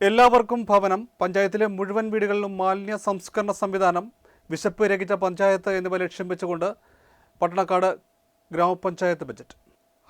എല്ലാവർക്കും ഭവനം പഞ്ചായത്തിലെ മുഴുവൻ വീടുകളിലും മാലിന്യ സംസ്കരണ സംവിധാനം വിശപ്പ് രഹിച്ച പഞ്ചായത്ത് എന്നിവ ലക്ഷ്യം വെച്ചുകൊണ്ട് പട്ടണക്കാട് ഗ്രാമപഞ്ചായത്ത് ബജറ്റ്.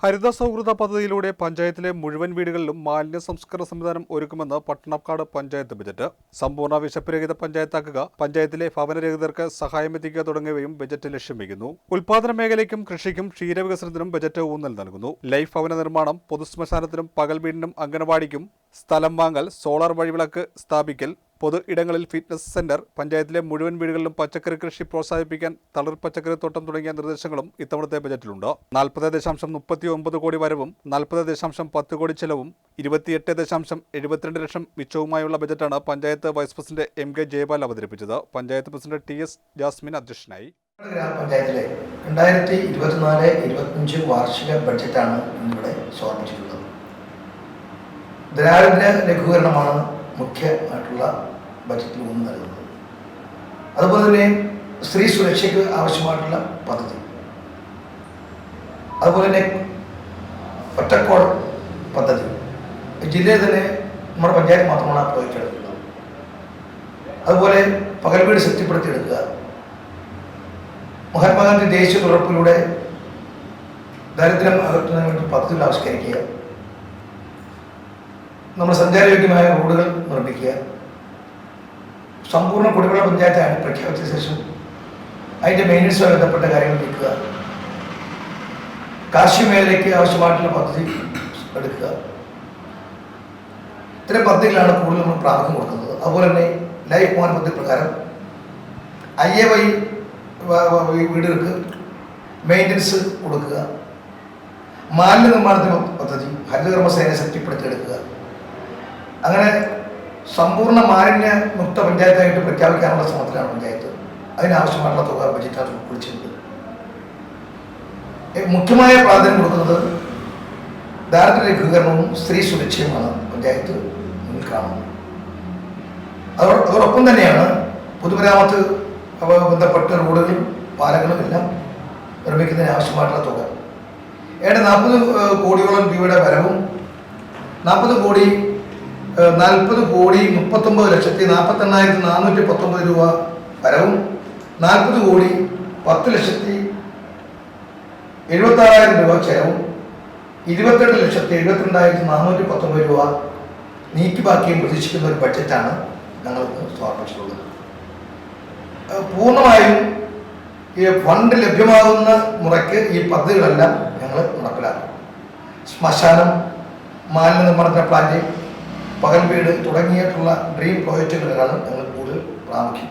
ഹരിത സൗഹൃദ പദ്ധതിയിലൂടെ പഞ്ചായത്തിലെ മുഴുവൻ വീടുകളിലും മാലിന്യ സംസ്കരണ സംവിധാനം ഒരുക്കുമെന്ന് പട്ടണക്കാട് പഞ്ചായത്ത് ബജറ്റ്. സമ്പൂർണ വിശപ്പ് രഹിത പഞ്ചായത്താക്കുക പഞ്ചായത്തിലെ ഭവനരഹിതർക്ക് സഹായം എത്തിക്കുക തുടങ്ങിയവയും ബജറ്റ് ലക്ഷ്യം വയ്ക്കുന്നു. ഉൽപാദന മേഖലയ്ക്കും കൃഷിക്കും ക്ഷീരവികസനത്തിനും ബജറ്റ് ഊന്നൽ നൽകുന്നു. ലൈഫ് ഭവന നിർമ്മാണം പൊതുശ്മശാനത്തിനും പകൽ വീടിനും അംഗനവാടിക്കും സ്ഥലം വാങ്ങൽ സോളാർ വഴിവിളക്ക് സ്ഥാപിക്കൽ പൊതു ഇടങ്ങളിൽ ഫിറ്റ്നസ് സെന്റർ പഞ്ചായത്തിലെ മുഴുവൻ വീടുകളിലും പച്ചക്കറി കൃഷി പ്രോത്സാഹിപ്പിക്കാൻ തളിർ പച്ചക്കറി തോട്ടം തുടങ്ങിയ നിർദ്ദേശങ്ങളും ഇത്തവണത്തെ ബജറ്റിലുണ്ട്. നാൽപ്പത് ദശാംശം മുപ്പത്തി ഒമ്പത് കോടി വരവും നാൽപ്പത് ദശാംശം പത്ത് കോടി ചെലവും ഇരുപത്തിയെട്ട് ദശാംശം എഴുപത്തിരണ്ട് ലക്ഷം മിച്ചവുമായുള്ള ബജറ്റാണ് panchayat vice president M K Jayapal അവതരിപ്പിച്ചത്. Panchayat president T S Jasmine അധ്യക്ഷനായി. ഗ്രാമപഞ്ചായത്തിലെ രണ്ടായിരത്തി ഇരുപത്തിനാല് ഇരുപത്തിയഞ്ച് വാർഷിക ബഡ്ജറ്റാണ് ഇന്നിവിടെ സമർപ്പിച്ചിട്ടുള്ളത്. ദാരിദ്ര്യ ലഘൂകരണമാണ് മുഖ്യമായിട്ടുള്ള ബജറ്റിൽ ഒന്ന് നൽകുന്നത്. അതുപോലെ തന്നെ സ്ത്രീ സുരക്ഷയ്ക്ക് ആവശ്യമായിട്ടുള്ള പദ്ധതി. അതുപോലെ തന്നെ ഒറ്റക്കോൾ പദ്ധതി. ജില്ലയിൽ തന്നെ നമ്മുടെ പഞ്ചായത്ത് മാത്രമാണ് ആ പ്രോജക്റ്റ് എടുക്കുന്നത്. അതുപോലെ പകൽ വീട് ശക്തിപ്പെടുത്തിയെടുക്കുക. മഹാത്മാഗാന്ധി ദേശീയ തുടർപ്പിലൂടെ ദാരിദ്ര്യം അകറ്റുന്നതിന് വേണ്ടി പദ്ധതികൾ ആവിഷ്കരിക്കുക. നമ്മൾ സഞ്ചാരയോഗ്യമായ റോഡുകൾ നിർമ്മിക്കുക. സമ്പൂർണ കുടിവെള്ള പഞ്ചായത്താണ് പ്രഖ്യാപിച്ച ശേഷം അതിന്റെ മെയിന്റനൻസുമായി ബന്ധപ്പെട്ട കാര്യങ്ങൾ നീക്കുക. കാർഷിക മേഖലയ്ക്ക് ആവശ്യമായിട്ടുള്ള പദ്ധതി എടുക്കുക. ഇത്തരം പദ്ധതികളാണ് കൂടുതൽ നമ്മൾ പ്രാധാന്യം കൊടുക്കുന്നത്. അതുപോലെ തന്നെ ലൈഫ് മോഹൻ പദ്ധതി പ്രകാരം ഐ എ വൈ വീടുകൾക്ക് മെയിന്റനൻസ് കൊടുക്കുക. മാലിന്യ നിർമ്മാണത്തിന് പദ്ധതി ഹരിതകർമ്മസേന ശക്തിപ്പെടുത്തിയെടുക്കുക. അങ്ങനെ സമ്പൂർണ മാലിന്യ മുക്ത പഞ്ചായത്തായിട്ട് പ്രഖ്യാപിക്കാനുള്ള ശ്രമത്തിലാണ് പഞ്ചായത്ത്. അതിനാവശ്യമായിട്ടുള്ള തുക ബജറ്റാണ് ഉൾക്കൊള്ളിച്ചിട്ടുണ്ട് മുഖ്യമായ പ്രാധാന്യം കൊടുക്കുന്നത് ദാരിദ്ര്യ ലഘൂകരണവും സ്ത്രീ സുരക്ഷയുമാണ് പഞ്ചായത്ത് മുന്നിൽ കാണുന്നത്. അതോ- അതോടൊപ്പം തന്നെയാണ് പൊതുമരാമത്ത് ബന്ധപ്പെട്ട റോഡുകളും പാലങ്ങളും എല്ലാം നിർമ്മിക്കുന്നതിന് ആവശ്യമായിട്ടുള്ള തുക. ഏതാണ്ട് നാൽപ്പത് കോടിയോളം രൂപയുടെ വരവും നാൽപ്പത് കോടി നാൽപ്പത് കോടി മുപ്പത്തൊമ്പത് ലക്ഷത്തി നാൽപ്പത്തെണ്ണായിരത്തി നാനൂറ്റി പത്തൊമ്പത് രൂപ വരവും. നാൽപ്പത് കോടി പത്ത് ലക്ഷത്തി എഴുപത്താറായിരം രൂപ ചെലവും. ഇരുപത്തെട്ട് ലക്ഷത്തി എഴുപത്തിരണ്ടായിരത്തി നാനൂറ്റി പത്തൊമ്പത് രൂപ നീക്കി ബാക്കിയും പ്രതീക്ഷിക്കുന്ന ഒരു ബഡ്ജറ്റാണ് ഞങ്ങൾ സമർപ്പിച്ചിട്ടുള്ളത്. പൂർണമായും ഈ ഫണ്ട് ലഭ്യമാകുന്ന മുറയ്ക്ക് ഈ പദ്ധതികളെല്ലാം ഞങ്ങൾ നടപ്പിലാക്കും. ശ്മശാനം മാലിന്യ നിർമ്മാണത്തിന് പ്ലാന്റ് പകൽ വീട് തുടങ്ങിയിട്ടുള്ള ഡ്രീം പ്രോജക്റ്റുകളിലാണ് ഞങ്ങൾ കൂടുതൽ പ്രാമുഖ്യം.